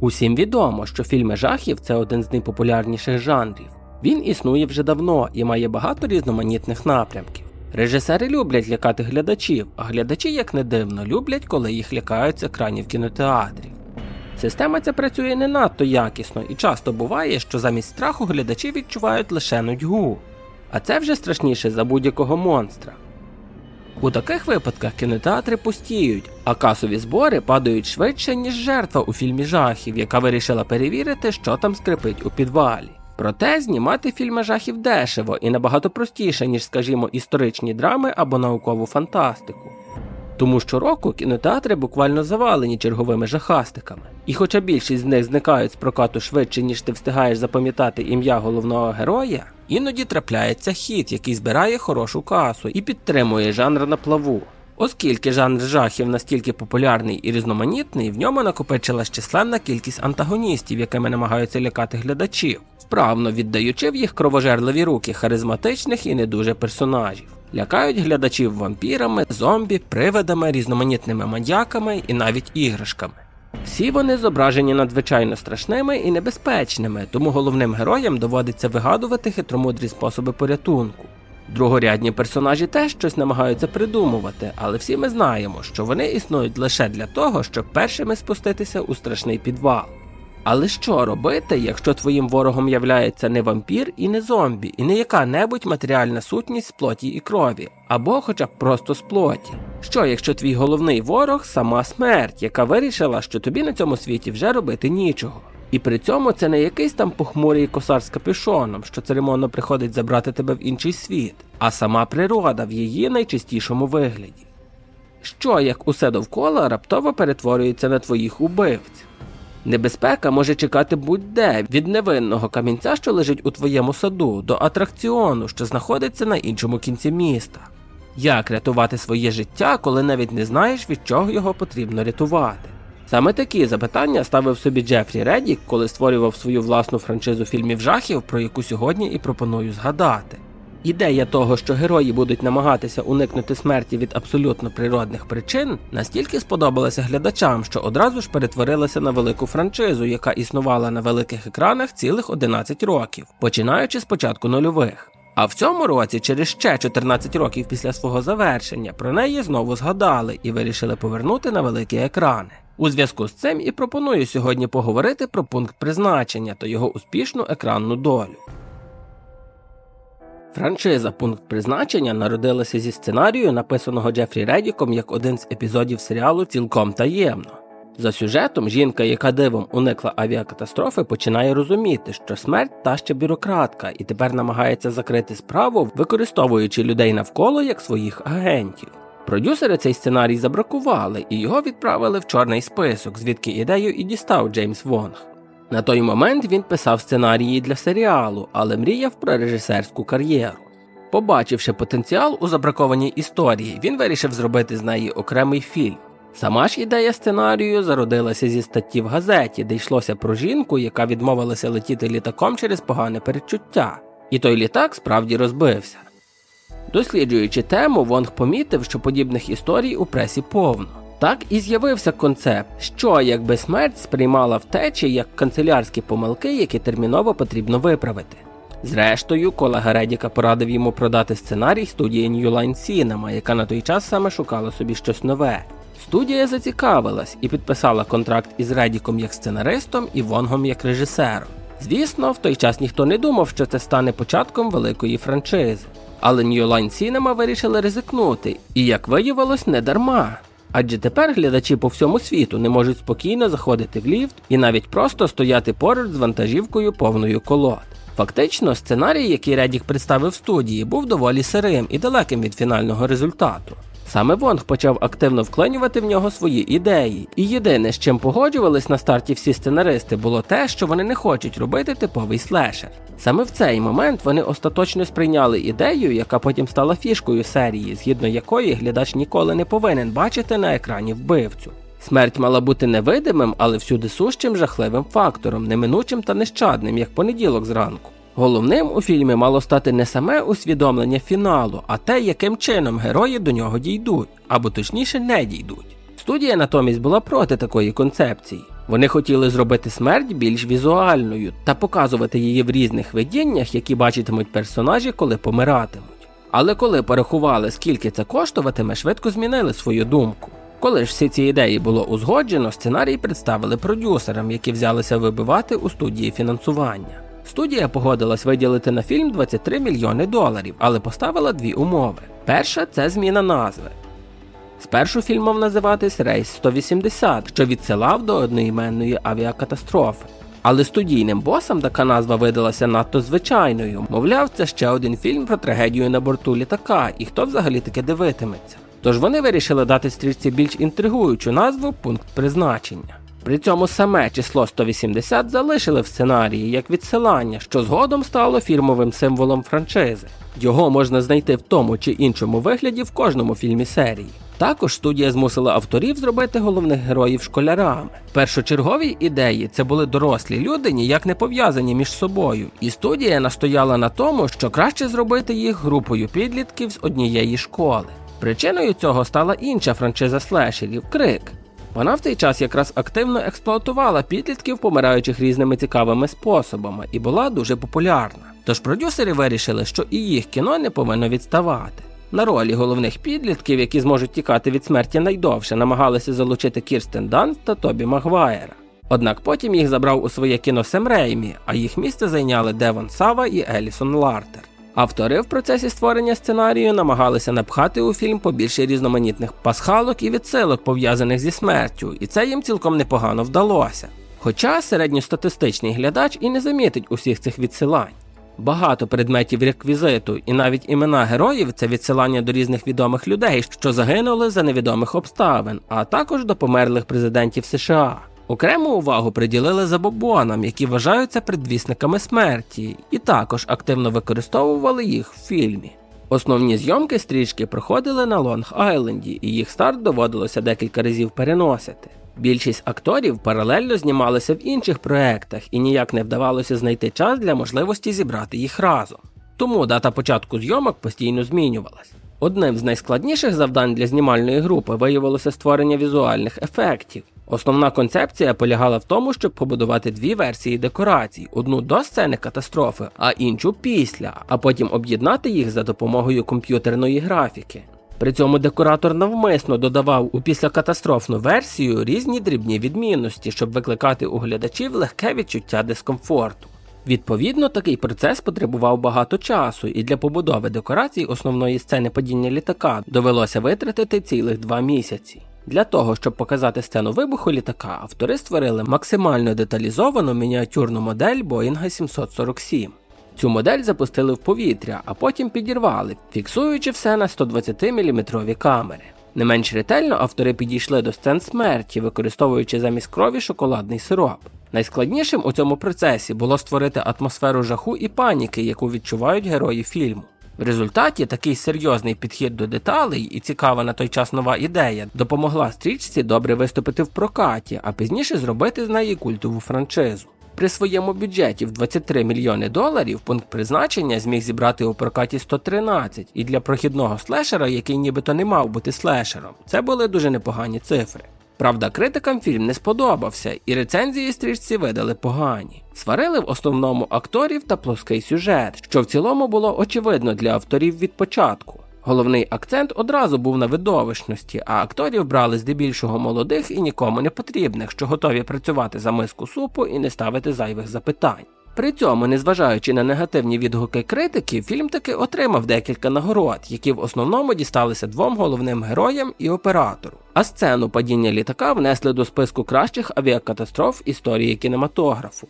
Усім відомо, що фільми жахів це один з найпопулярніших жанрів. Він існує вже давно і має багато різноманітних напрямків. Режисери люблять лякати глядачів, а глядачі, як не дивно, люблять, коли їх лякають з екранів кінотеатрів. Система ця працює не надто якісно і часто буває, що замість страху глядачі відчувають лише нудьгу. А це вже страшніше за будь-якого монстра. У таких випадках кінотеатри пустіють, а касові збори падають швидше, ніж жертва у фільмі жахів, яка вирішила перевірити, що там скрипить у підвалі. Проте знімати фільми жахів дешево і набагато простіше, ніж, скажімо, історичні драми або наукову фантастику. Тому щороку кінотеатри буквально завалені черговими жахастиками. І хоча більшість з них зникають з прокату швидше, ніж ти встигаєш запам'ятати ім'я головного героя, іноді трапляється хід, який збирає хорошу касу і підтримує жанр на плаву. Оскільки жанр жахів настільки популярний і різноманітний, в ньому накопичилась численна кількість антагоністів, якими намагаються лякати глядачів, вправно віддаючи в їх кровожерливі руки харизматичних і не дуже персонажів. Лякають глядачів вампірами, зомбі, привидами, різноманітними маньяками і навіть іграшками. Всі вони зображені надзвичайно страшними і небезпечними, тому головним героям доводиться вигадувати хитромудрі способи порятунку. Другорядні персонажі теж щось намагаються придумувати, але всі ми знаємо, що вони існують лише для того, щоб першими спуститися у страшний підвал. Але що робити, якщо твоїм ворогом являється не вампір і не зомбі, і не яка-небудь матеріальна сутність з плоті і крові, або хоча б просто з плоті? Що, якщо твій головний ворог сама смерть, яка вирішила, що тобі на цьому світі вже робити нічого? І при цьому це не якийсь там похмурий косар з капюшоном, що церемонно приходить забрати тебе в інший світ, а сама природа в її найчистішому вигляді. Що як усе довкола раптово перетворюється на твоїх убивць? Небезпека може чекати будь-де від невинного камінця, що лежить у твоєму саду, до атракціону, що знаходиться на іншому кінці міста. Як рятувати своє життя, коли навіть не знаєш, від чого його потрібно рятувати? Саме такі запитання ставив собі Джефрі Реддік, коли створював свою власну франшизу фільмів жахів, про яку сьогодні і пропоную згадати. Ідея того, що герої будуть намагатися уникнути смерті від абсолютно природних причин, настільки сподобалася глядачам, що одразу ж перетворилася на велику франшизу, яка існувала на великих екранах цілих 11 років, починаючи з початку нульових. А в цьому році, через ще 14 років після свого завершення, про неї знову згадали і вирішили повернути на великі екрани. У зв'язку з цим і пропоную сьогодні поговорити про пункт призначення та його успішну екранну долю. Франшиза Пункт призначення народилася зі сценарію, написаного Джефрі Редіком як один з епізодів серіалу Цілком таємно. За сюжетом, жінка, яка дивом уникла авіакатастрофи, починає розуміти, що смерть та ще бюрократка, і тепер намагається закрити справу, використовуючи людей навколо як своїх агентів. Продюсери цей сценарій забракували і його відправили в чорний список, звідки ідею і дістав Джеймс Вонг. На той момент він писав сценарії для серіалу, але мріяв про режисерську кар'єру. Побачивши потенціал у забракованій історії, він вирішив зробити з неї окремий фільм. Сама ж ідея сценарію зародилася зі статті в газеті, де йшлося про жінку, яка відмовилася летіти літаком через погане передчуття. І той літак справді розбився. Досліджуючи тему, Вонг помітив, що подібних історій у пресі повно. Так і з'явився концепт, що якби смерть сприймала втечі як канцелярські помилки, які терміново потрібно виправити. Зрештою, колега Редіка порадив йому продати сценарій студії New Line Cinema, яка на той час саме шукала собі щось нове. Студія зацікавилась і підписала контракт із Редіком як сценаристом і Вонгом як режисером. Звісно, в той час ніхто не думав, що це стане початком великої франшизи. Але New Line Cinema вирішили ризикнути, і як виявилось, не дарма. Адже тепер глядачі по всьому світу не можуть спокійно заходити в ліфт і навіть просто стояти поруч з вантажівкою повною колод. Фактично, сценарій, який Редік представив студії, був доволі сирим і далеким від фінального результату. Саме Вонг почав активно вклинювати в нього свої ідеї, і єдине, з чим погоджувались на старті всі сценаристи, було те, що вони не хочуть робити типовий слешер. Саме в цей момент вони остаточно сприйняли ідею, яка потім стала фішкою серії, згідно якої глядач ніколи не повинен бачити на екрані вбивцю. Смерть мала бути невидимим, але всюди сущим жахливим фактором, неминучим та нещадним, як понеділок зранку. Головним у фільмі мало стати не саме усвідомлення фіналу, а те, яким чином герої до нього дійдуть, або точніше не дійдуть. Студія натомість була проти такої концепції. Вони хотіли зробити смерть більш візуальною та показувати її в різних видіннях, які бачитимуть персонажі, коли помиратимуть. Але коли порахували, скільки це коштуватиме, швидко змінили свою думку. Коли ж всі ці ідеї було узгоджено, сценарій представили продюсерам, які взялися вибивати у студії фінансування. Студія погодилась виділити на фільм 23 мільйони доларів, але поставила дві умови. Перша це зміна назви. Спершу фільм мав називатись Рейс 180, що відсилав до одноіменної авіакатастрофи. Але студійним босам така назва видалася надто звичайною. Мовляв, це ще один фільм про трагедію на борту літака, і хто взагалі таке дивитиметься. Тож вони вирішили дати стрічці більш інтригуючу назву пункт призначення. При цьому саме число 180 залишили в сценарії як відсилання, що згодом стало фірмовим символом франшизи. Його можна знайти в тому чи іншому вигляді в кожному фільмі серії. Також студія змусила авторів зробити головних героїв школярами. Першочергові ідеї це були дорослі люди, ніяк не пов'язані між собою, і студія настояла на тому, що краще зробити їх групою підлітків з однієї школи. Причиною цього стала інша франшиза слешерів Крик. Вона в цей час якраз активно експлуатувала підлітків, помираючих різними цікавими способами, і була дуже популярна. Тож продюсери вирішили, що і їх кіно не повинно відставати. На ролі головних підлітків, які зможуть тікати від смерті найдовше, намагалися залучити Кірстен Данст та Тобі Магуайра. Однак потім їх забрав у своє кіно Сем Реймі, а їх місце зайняли Девон Сава і Елісон Лартер. Автори в процесі створення сценарію намагалися напхати у фільм побільше різноманітних пасхалок і відсилок, пов'язаних зі смертю, і це їм цілком непогано вдалося. Хоча середньостатистичний глядач і не замітить усіх цих відсилань. Багато предметів реквізиту і навіть імена героїв це відсилання до різних відомих людей, що загинули за невідомих обставин, а також до померлих президентів США. Окрему увагу приділили забобонам, які вважаються предвісниками смерті, і також активно використовували їх в фільмі. Основні зйомки стрічки проходили на Лонг-Айленді, і їх старт доводилося декілька разів переносити. Більшість акторів паралельно знімалися в інших проектах і ніяк не вдавалося знайти час для можливості зібрати їх разом. Тому дата початку зйомок постійно змінювалась. Одним з найскладніших завдань для знімальної групи виявилося створення візуальних ефектів. Основна концепція полягала в тому, щоб побудувати дві версії декорацій: одну до сцени катастрофи, а іншу після, а потім об'єднати їх за допомогою комп'ютерної графіки. При цьому декоратор навмисно додавав у післякатастрофну версію різні дрібні відмінності, щоб викликати у глядачів легке відчуття дискомфорту. Відповідно, такий процес потребував багато часу, і для побудови декорацій основної сцени падіння літака довелося витратити цілих два місяці. Для того, щоб показати сцену вибуху літака, автори створили максимально деталізовану мініатюрну модель Боїнга 747. Цю модель запустили в повітря, а потім підірвали, фіксуючи все на 120-мм камери. Не менш ретельно автори підійшли до сцен смерті, використовуючи замість крові шоколадний сироп. Найскладнішим у цьому процесі було створити атмосферу жаху і паніки, яку відчувають герої фільму. В результаті такий серйозний підхід до деталей і цікава на той час нова ідея допомогла стрічці добре виступити в прокаті, а пізніше зробити з неї культову франшизу. При своєму бюджеті в 23 мільйони доларів пункт призначення зміг зібрати у прокаті 113, і для прохідного слешера, який нібито не мав бути слешером, це були дуже непогані цифри. Правда, критикам фільм не сподобався, і рецензії стрічці видали погані. Сварили в основному акторів та плоский сюжет, що в цілому було очевидно для авторів від початку. Головний акцент одразу був на видовищності, а акторів брали здебільшого молодих і нікому не потрібних, що готові працювати за миску супу і не ставити зайвих запитань. При цьому, незважаючи на негативні відгуки критиків, фільм таки отримав декілька нагород, які в основному дісталися двом головним героям і оператору. А сцену падіння літака внесли до списку кращих авіакатастроф історії кінематографу.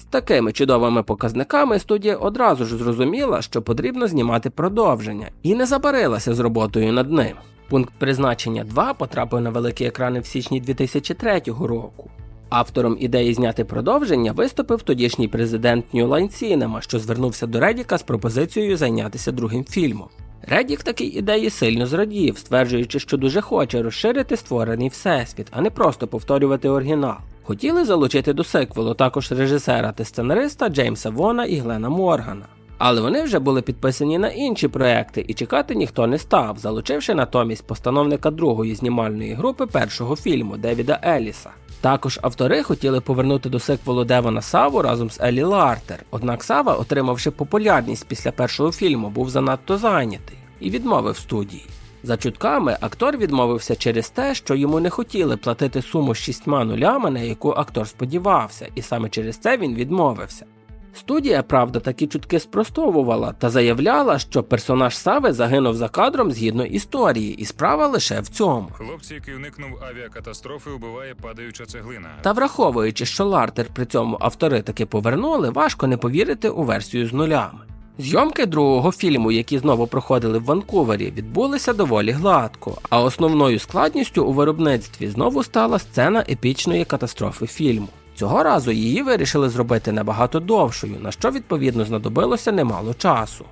З такими чудовими показниками студія одразу ж зрозуміла, що потрібно знімати продовження, і не забарилася з роботою над ним. Пункт призначення 2 потрапив на великі екрани в січні 2003 року. Автором ідеї зняти продовження виступив тодішній президент Line Cinema, що звернувся до Редіка з пропозицією зайнятися другим фільмом. Редік такій ідеї сильно зрадів, стверджуючи, що дуже хоче розширити створений всесвіт, а не просто повторювати оригінал. Хотіли залучити до сиквелу також режисера та сценариста Джеймса Вона і Глена Моргана. Але вони вже були підписані на інші проекти, і чекати ніхто не став, залучивши натомість постановника другої знімальної групи першого фільму Девіда Еліса. Також автори хотіли повернути до сиквелу Девона Саву разом з Елі Лартер, однак Сава, отримавши популярність після першого фільму, був занадто зайнятий і відмовив студії. За чутками, актор відмовився через те, що йому не хотіли платити суму з шістьма нулями, на яку актор сподівався, і саме через це він відмовився. Студія, правда, такі чутки спростовувала та заявляла, що персонаж Сави загинув за кадром згідно історії, і справа лише в цьому. Хлопці, який уникнув авіакатастрофи, убиває падаюча цеглина. Та враховуючи, що Лартер при цьому автори таки повернули, важко не повірити у версію з нулями. Зйомки другого фільму, які знову проходили в Ванкувері, відбулися доволі гладко, а основною складністю у виробництві знову стала сцена епічної катастрофи фільму. Цього разу її вирішили зробити набагато довшою, на що відповідно знадобилося немало часу.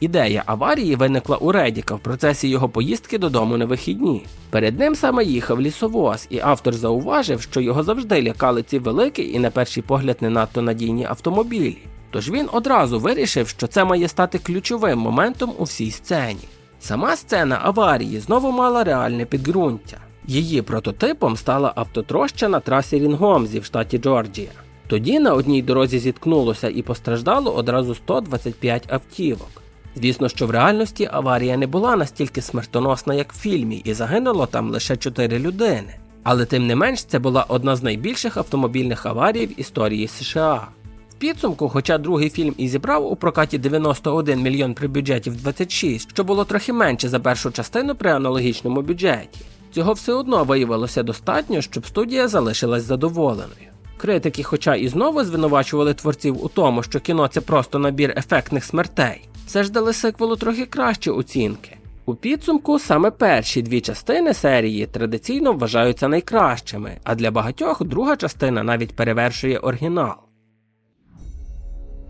Ідея аварії виникла у Редіка в процесі його поїздки додому на вихідні. Перед ним саме їхав лісовоз, і автор зауважив, що його завжди лякали ці великі і на перший погляд не надто надійні автомобілі. Тож він одразу вирішив, що це має стати ключовим моментом у всій сцені. Сама сцена аварії знову мала реальне підґрунтя. Її прототипом стала автотроща на трасі Рінгомзі в штаті Джорджія. Тоді на одній дорозі зіткнулося і постраждало одразу 125 автівок. Звісно, що в реальності аварія не була настільки смертоносна, як в фільмі, і загинуло там лише 4 людини. Але тим не менш це була одна з найбільших автомобільних аварій в історії США. В підсумку, хоча другий фільм і зібрав у прокаті 91 мільйон при бюджеті в 26, що було трохи менше за першу частину при аналогічному бюджеті, цього все одно виявилося достатньо, щоб студія залишилась задоволеною. Критики, хоча і знову звинувачували творців у тому, що кіно це просто набір ефектних смертей, все ж дали сиквелу трохи кращі оцінки. У підсумку саме перші дві частини серії традиційно вважаються найкращими, а для багатьох друга частина навіть перевершує оригінал.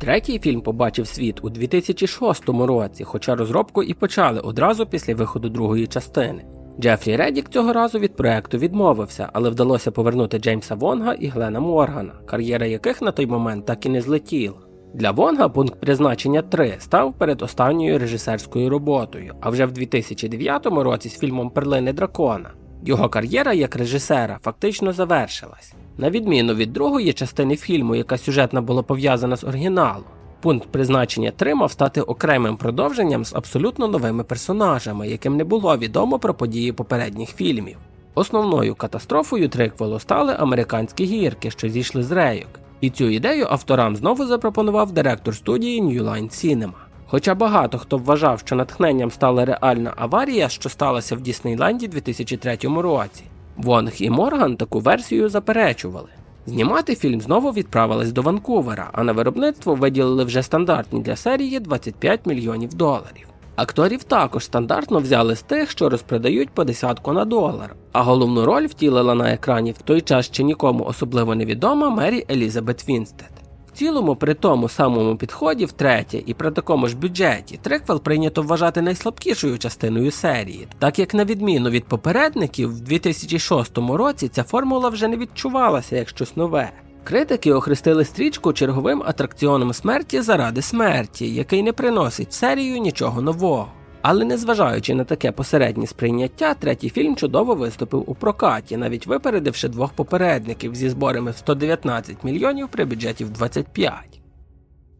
Третій фільм побачив світ у 2006 році, хоча розробку і почали одразу після виходу другої частини. Джефрі Реддік цього разу від проекту відмовився, але вдалося повернути Джеймса Вонга і Глена Моргана, кар'єра яких на той момент так і не злетіла. Для Вонга пункт призначення 3 став перед останньою режисерською роботою, а вже в 2009 році з фільмом Перлини Дракона. Його кар'єра як режисера фактично завершилась. На відміну від другої частини фільму, яка сюжетно була пов'язана з оригіналом, пункт призначення 3 мав стати окремим продовженням з абсолютно новими персонажами, яким не було відомо про події попередніх фільмів. Основною катастрофою триквелу стали американські гірки, що зійшли з рейок. І цю ідею авторам знову запропонував директор студії New Line Cinema. Хоча багато хто вважав, що натхненням стала реальна аварія, що сталася в Діснейленді 2003 році, Вонг і Морган таку версію заперечували. Знімати фільм знову відправились до Ванкувера, а на виробництво виділили вже стандартні для серії 25 мільйонів доларів. Акторів також стандартно взяли з тих, що розпродають по десятку на долар, а головну роль втілила на екрані в той час ще нікому особливо невідома Мері Елізабет Вінстед. Цілому, при тому самому підході втретє і при такому ж бюджеті триквел прийнято вважати найслабкішою частиною серії, так як на відміну від попередників, в 2006 році ця формула вже не відчувалася як щось нове. Критики охрестили стрічку черговим атракціоном смерті заради смерті, який не приносить в серію нічого нового. Але незважаючи на таке посереднє сприйняття, третій фільм чудово виступив у прокаті, навіть випередивши двох попередників зі зборами в 119 мільйонів при бюджеті в 25.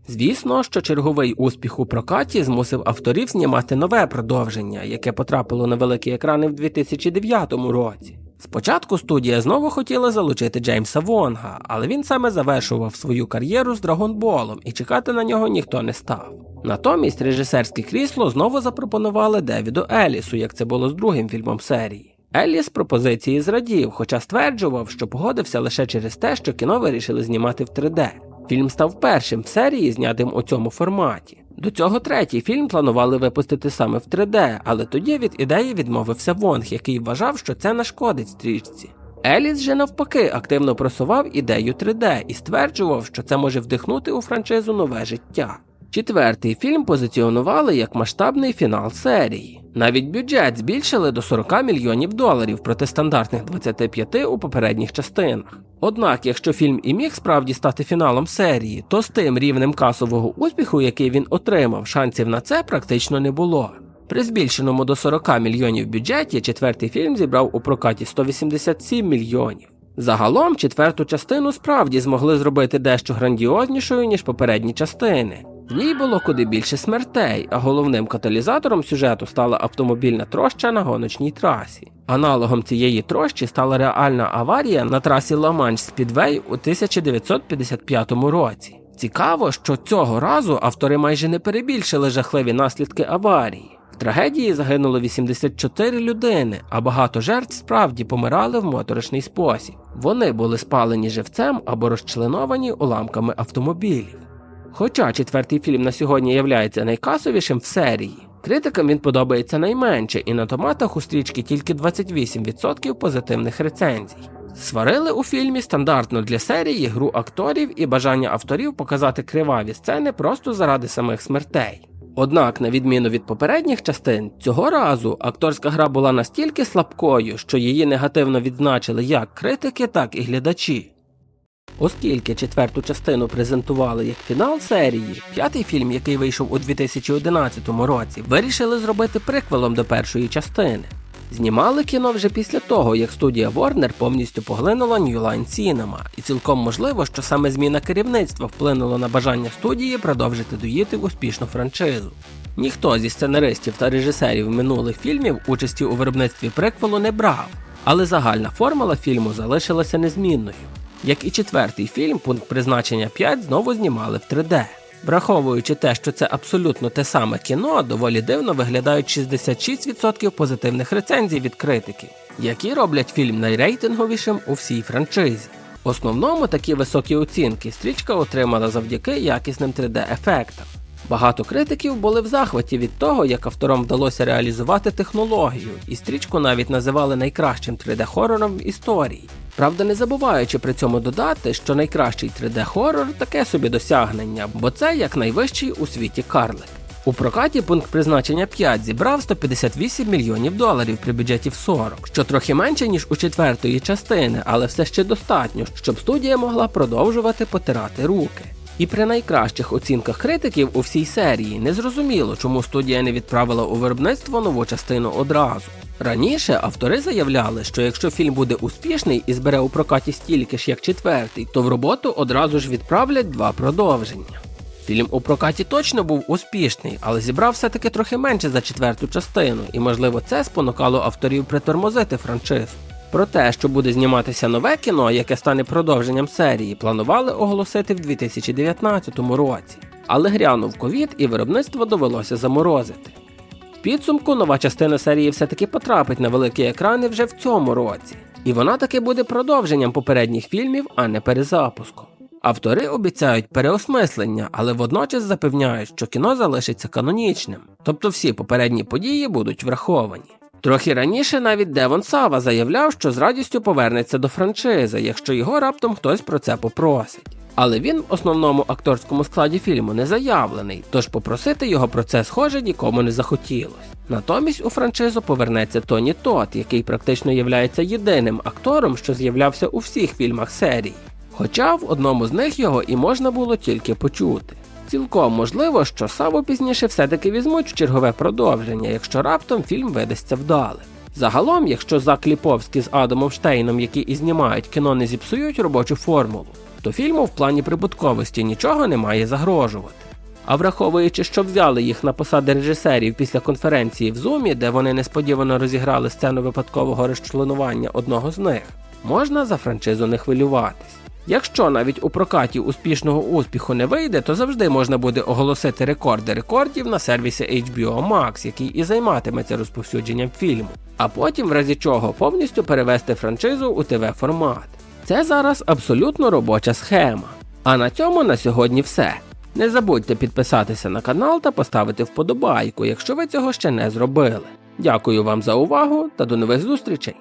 Звісно, що черговий успіх у прокаті змусив авторів знімати нове продовження, яке потрапило на великі екрани в 2009 році. Спочатку студія знову хотіла залучити Джеймса Вонга, але він саме завершував свою кар'єру з Драгонболом і чекати на нього ніхто не став. Натомість режисерське крісло знову запропонували Девіду Елісу, як це було з другим фільмом серії. Еліс пропозиції зрадів, хоча стверджував, що погодився лише через те, що кіно вирішили знімати в 3D. Фільм став першим в серії, знятим у цьому форматі. До цього третій фільм планували випустити саме в 3D, але тоді від ідеї відмовився Вонг, який вважав, що це нашкодить стрічці. Еліс же навпаки активно просував ідею 3D і стверджував, що це може вдихнути у франшизу нове життя. Четвертий фільм позиціонували як масштабний фінал серії. Навіть бюджет збільшили до 40 мільйонів доларів проти стандартних 25 у попередніх частинах. Однак, якщо фільм і міг справді стати фіналом серії, то з тим рівнем касового успіху, який він отримав, шансів на це практично не було. При збільшеному до 40 мільйонів бюджеті четвертий фільм зібрав у прокаті 187 мільйонів. Загалом четверту частину справді змогли зробити дещо грандіознішою, ніж попередні частини. В ній було куди більше смертей, а головним каталізатором сюжету стала автомобільна троща на гоночній трасі. Аналогом цієї трощі стала реальна аварія на трасі Ла-Манш Спідвей у 1955 році. Цікаво, що цього разу автори майже не перебільшили жахливі наслідки аварії. В трагедії загинуло 84 людини, а багато жертв справді помирали в моторошний спосіб. Вони були спалені живцем або розчленовані уламками автомобілів. Хоча четвертий фільм на сьогодні являється найкасовішим в серії, критикам він подобається найменше, і на томатах у стрічки тільки 28% позитивних рецензій. Сварили у фільмі стандартно для серії гру акторів і бажання авторів показати криваві сцени просто заради самих смертей. Однак, на відміну від попередніх частин, цього разу акторська гра була настільки слабкою, що її негативно відзначили як критики, так і глядачі. Оскільки четверту частину презентували як фінал серії, п'ятий фільм, який вийшов у 2011 році, вирішили зробити приквелом до першої частини. Знімали кіно вже після того, як студія Warner повністю поглинула New Line Cinema, і цілком можливо, що саме зміна керівництва вплинула на бажання студії продовжити доїти успішну франшизу. Ніхто зі сценаристів та режисерів минулих фільмів участі у виробництві приквелу не брав, але загальна формула фільму залишилася незмінною. Як і четвертий фільм, пункт призначення 5 знову знімали в 3D. Враховуючи те, що це абсолютно те саме кіно, доволі дивно виглядають 66% позитивних рецензій від критиків, які роблять фільм найрейтинговішим у всій франшизі. В основному такі високі оцінки стрічка отримала завдяки якісним 3D-ефектам. Багато критиків були в захваті від того, як авторам вдалося реалізувати технологію, і стрічку навіть називали найкращим 3D-хорором в історії. Правда, не забуваючи при цьому додати, що найкращий 3D-хорор таке собі досягнення, бо це як найвищий у світі карлик. У прокаті пункт призначення 5 зібрав 158 мільйонів доларів при бюджеті в 40, що трохи менше, ніж у четвертої частини, але все ще достатньо, щоб студія могла продовжувати потирати руки. І при найкращих оцінках критиків у всій серії незрозуміло, чому студія не відправила у виробництво нову частину одразу. Раніше автори заявляли, що якщо фільм буде успішний і збере у прокаті стільки ж як четвертий, то в роботу одразу ж відправлять два продовження. Фільм у прокаті точно був успішний, але зібрав все-таки трохи менше за четверту частину, і можливо це спонукало авторів притормозити франшизу. Про те, що буде зніматися нове кіно, яке стане продовженням серії, планували оголосити в 2019 році. Але грянув ковід і виробництво довелося заморозити. Підсумку нова частина серії все-таки потрапить на великі екрани вже в цьому році. І вона таки буде продовженням попередніх фільмів, а не перезапуском. Автори обіцяють переосмислення, але водночас запевняють, що кіно залишиться канонічним, тобто всі попередні події будуть враховані. Трохи раніше навіть Девон Сава заявляв, що з радістю повернеться до франшизи, якщо його раптом хтось про це попросить. Але він в основному акторському складі фільму не заявлений, тож попросити його про це схоже нікому не захотілось. Натомість у франшизу повернеться Тоні Тот, який практично являється єдиним актором, що з'являвся у всіх фільмах серії. Хоча в одному з них його і можна було тільки почути. Цілком можливо, що Саву пізніше все-таки візьмуть в чергове продовження, якщо раптом фільм видасться вдалим. Загалом, якщо Зак Ліповський з Адамом Штейном, які і знімають кіно, не зіпсують робочу формулу, фільму в плані прибутковості нічого не має загрожувати. А враховуючи, що взяли їх на посади режисерів після конференції в Зумі, де вони несподівано розіграли сцену випадкового розчленування одного з них, можна за франшизу не хвилюватись. Якщо навіть у прокаті успішного успіху не вийде, то завжди можна буде оголосити рекорди рекордів на сервісі HBO Max, який і займатиметься розповсюдженням фільму, а потім, в разі чого, повністю перевести франшизу у ТВ формат. Це зараз абсолютно робоча схема. А на цьому на сьогодні все. Не забудьте підписатися на канал та поставити вподобайку, якщо ви цього ще не зробили. Дякую вам за увагу та до нових зустрічей!